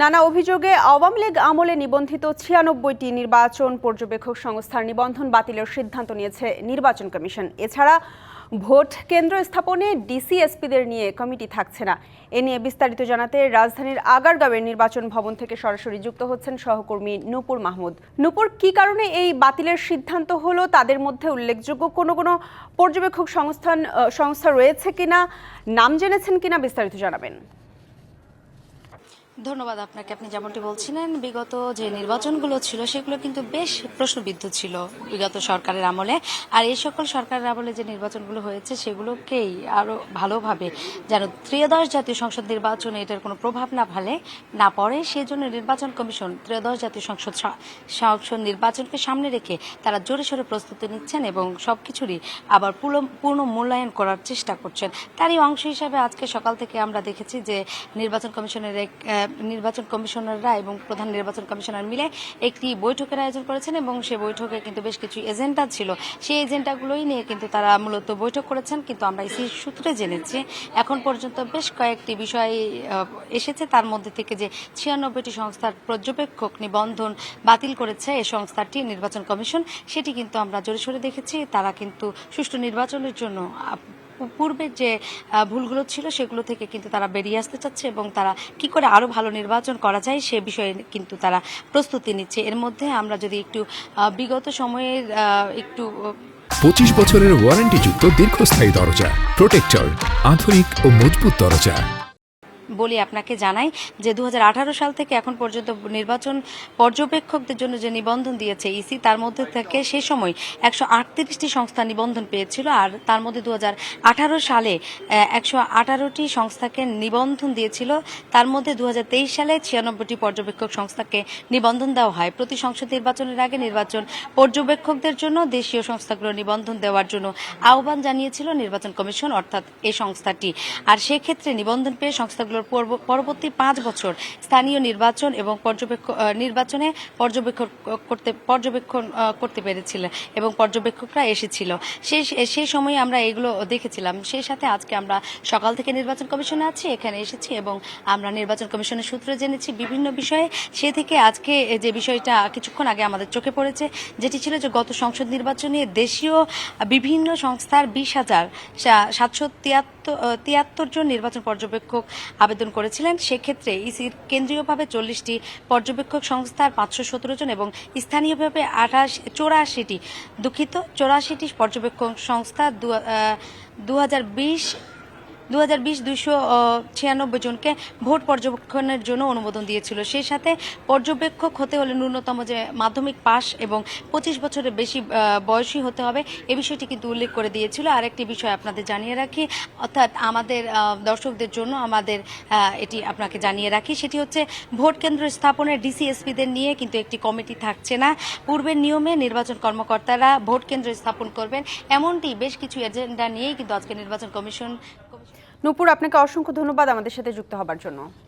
নানা অভিযোগে আওয়ামী লীগ আমলে নিবন্ধিত ছিয়ানব্বইটি নির্বাচন পর্যবেক্ষক সংস্থার নিবন্ধন বাতিলের সিদ্ধান্ত নিয়েছে নির্বাচন কমিশন। এছাড়া ভোট কেন্দ্র স্থাপনে ডিসিএসপিদের নিয়ে কমিটি থাকছে না। এ নিয়ে বিস্তারিত জানাতে রাজধানীর আগারগাঁওয়ের নির্বাচন ভবন থেকে সরাসরি যুক্ত হচ্ছেন সহকর্মী নূপুর মাহমুদ। নূপুর, কি কারণে এই বাতিলের সিদ্ধান্ত হলো? তাদের মধ্যে উল্লেখযোগ্য কোনো কোনো পর্যবেক্ষক সংস্থান সংস্থা রয়েছে কিনা? নাম জেনেছেন কিনা বিস্তারিত জানাবেন। ধন্যবাদ আপনাকে। আপনি যেমনটি বলছিলেন, বিগত যে নির্বাচনগুলো ছিল, সেগুলো কিন্তু বেশ প্রশ্নবিদ্ধ ছিল বিগত সরকারের আমলে। আর এই সকল সরকারের আমলে যে নির্বাচনগুলো হয়েছে, সেগুলোকেই আরও ভালোভাবে যেন ত্রয়োদশ জাতীয় সংসদ নির্বাচনে এটার কোনো প্রভাব না ফেলে, না পড়ে, সেজন্য নির্বাচন কমিশন ত্রয়োদশ জাতীয় সংসদ সংসদ নির্বাচনকে সামনে রেখে তারা জোরে সোরে প্রস্তুতি নিচ্ছেন এবং সব কিছুরই আবার পূর্ণ- মূল্যায়ন করার চেষ্টা করছেন। তারই অংশ হিসাবে আজকে সকাল থেকে আমরা দেখেছি যে নির্বাচন কমিশনের এক নির্বাচন কমিশনাররা এবং প্রধান নির্বাচন কমিশনার মিলে একটি বৈঠকের আয়োজন করেছেন এবং সে বৈঠকে কিন্তু বেশ কিছু এজেন্ডা ছিল। সেই এজেন্ডাগুলোই নিয়ে কিন্তু তারা মূলত বৈঠক করেছেন। কিন্তু আমরা ইসি সূত্রে জেনেছি, এখন পর্যন্ত বেশ কয়েকটি বিষয় এসেছে। তার মধ্যে থেকে যে ছিয়ানব্বইটি সংস্থার পর্যবেক্ষক নিবন্ধন বাতিল করেছে এই সংস্থাটি, নির্বাচন কমিশন, সেটি কিন্তু আমরা জোরে সোরে দেখেছি। তারা কিন্তু সুষ্ঠু নির্বাচনের জন্য আহ, পূর্বের যে ভুলগুলো ছিল সেগুলো থেকে কিন্তু তারা বেরিয়ে আসতে চাচ্ছে এবং তারা কি করে আরও ভালো নির্বাচন করা যায় সে বিষয়ে কিন্তু তারা প্রস্তুতি নিচ্ছে। এর মধ্যে আমরা যদি একটু বিগত সময়ের একটু পঁচিশ বছরের ওয়ারেন্টিযুক্ত দীর্ঘস্থায়ী দরজা প্রোটেক্টর আধুনিক ও মজবুত দরজা। বলি আপনাকে জানাই যে দু হাজার আঠারো সাল থেকে এখন পর্যন্ত নির্বাচন পর্যবেক্ষকদের জন্য যে নিবন্ধন দিয়েছে ইসি, তার মধ্যে থেকে সে সময় একশো সংস্থা নিবন্ধন পেয়েছিল আর তার মধ্যে দু হাজার আঠারো সালে একশো আঠারোটি সংস্থাকে নিবন্ধন দিয়েছিল। তার মধ্যে দু হাজার তেইশ সালে ছিয়ানব্বইটি পর্যবেক্ষক সংস্থাকে নিবন্ধন দেওয়া হয়। প্রতি সংসদ নির্বাচনের আগে নির্বাচন পর্যবেক্ষকদের জন্য দেশীয় সংস্থাগুলো নিবন্ধন দেওয়ার জন্য আহ্বান জানিয়েছিল নির্বাচন কমিশন, অর্থাৎ এই সংস্থাটি। আর সেক্ষেত্রে নিবন্ধন পেয়ে সংস্থাগুলোর পূর্ব- পরবর্তী পাঁচ বছর স্থানীয় নির্বাচন এবং পর্যবেক্ষক আহ, নির্বাচনে পর্যবেক্ষণ করতে পর্যবেক্ষণ করতে পেরেছিল এবং পর্যবেক্ষকরা এসেছিল। সেই সেই সময়ে আমরা এগুলো দেখেছিলাম। সেই সাথে আজকে আমরা সকাল থেকে নির্বাচন কমিশনে আছি এখানে এসেছি এবং আমরা নির্বাচন কমিশনের সূত্রে জেনেছি বিভিন্ন বিষয়ে। সে থেকে আজকে যে বিষয়টা কিছুক্ষণ আগে আমাদের চোখে পড়েছে যেটি ছিল যে গত সংসদ নির্বাচনে দেশীয় বিভিন্ন সংস্থার বিশ হাজার সাতশো তিয়াত্তর তিয়াত্তর জন নির্বাচন পর্যবেক্ষক আবেদন করেছিলেন, সেক্ষেত্রে ইসির কেন্দ্রীয়ভাবে চল্লিশটি পর্যবেক্ষক সংস্থার পাঁচশো সতেরো জন এবং স্থানীয়ভাবে আঠাশ, চৌরাশিটি দুঃখিত, চৌরাশিটি পর্যবেক্ষক সংস্থা দু হাজার বিশ দু হাজার বিশ ছিয়ানব্বই জনকে ভোট পর্যবেক্ষণের জন্য অনুমোদন দিয়েছিল। সেই সাথে পর্যবেক্ষক হতে হলে ন্যূনতম যে মাধ্যমিক পাস এবং পঁচিশ বছরের বেশি বয়সী হতে হবে, এ বিষয়টি কিন্তু উল্লেখ করে দিয়েছিল। আরেকটি বিষয় আপনাদের জানিয়ে রাখি, অর্থাৎ আমাদের দর্শকদের জন্য আমাদের এটি আপনাকে জানিয়ে রাখি, সেটি হচ্ছে ভোট কেন্দ্র স্থাপনের ডিসিএসপিদের নিয়ে কিন্তু একটি কমিটি থাকছে না। পূর্বের নিয়মে নির্বাচন কর্মকর্তারা ভোট কেন্দ্র স্থাপন করবেন, এমনটি বেশ কিছু এজেন্ডা নিয়েই কিন্তু আজকে নির্বাচন কমিশন নূপুর আপনাকে অসংখ্য ধন্যবাদ আমাদের সাথে যুক্ত হবার জন্য।